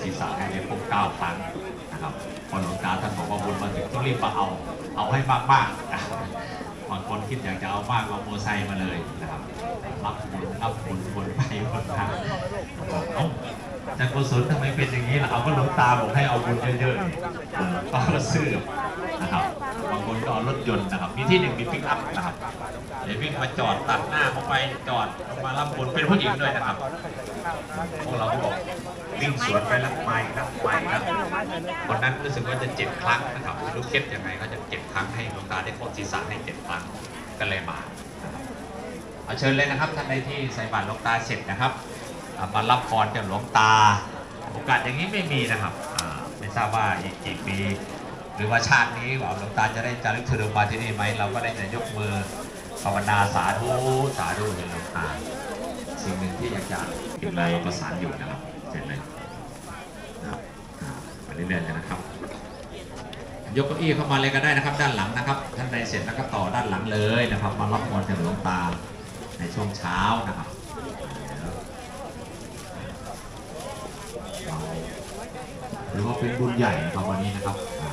ศีรษะให้ได้ครบเก้าครั้งนะครับพอหลวงตาท่านบอกว่าบุญมาถึงต้องรีบมาเอา เอาให้มากๆนะบางคนคิดอยากจะเอามากเอาโมไซค์มาเลยนะครับรับบุญรับบุญบุญไปบุญมาเอ้าจากกุศลทำไมเป็นอย่างนี้ล่ะเอาก็หลวงตาบอกให้เอาบุญเยอะๆก็ซื้อนะครับบางคนก็เอารถยนต์นะครับ มีที่หนึ่งมีปิกอัพนะครับเดี๋ยววิ่งมาจอดตัดหน้าเข้าไปจอดลงมารับบุญเป็นผู้หญิงด้วยนะครับพวกเราก็บอก วิ่งสวนไปแล้วไปแล้วไปแล้วคนนั้นรู้สึกว่าจะเจ็ดครั้งนะครับรู้เคล็ดยังไงเขาจะเจ็ดครั้งให้หลวงตาได้โคตรศีรษะให้เจ็ดครั้งก็เลยมาเอาเชิญเลยนะครับท่านใดที่ใส่บาตรหลวงตาเสร็จนะครับมารับพรจากหลวงตา โอกาสอย่างนี้ไม่มีนะครับไม่ทราบว่าอีกกี่ปีหรือว่าชาตินี้หลวงตาจะได้จารึกถือมาที่นี่ไหมเราก็ได้แต่ยกมือภาวนาสาธุสาธุเป็นหลวงตาสิ่งหนึ่งที่อยากจะพิมพ์ลายเราประสานอยู่นะครับ เสร็จเลยนะครับอ่าไปเรื่อยๆเลยนะครับ ยกเก้าอี้เข้ามาเลยก็ได้นะครับ ด้านหลังนะครับ ท่านใดเสร็จแล้วก็ต่อด้านหลังเลยนะครับ มารับพรจากหลวงตาในช่วงเช้านะครับหรือว่าเป็นบุญใหญ่นะครับวันนี้นะครับอ่า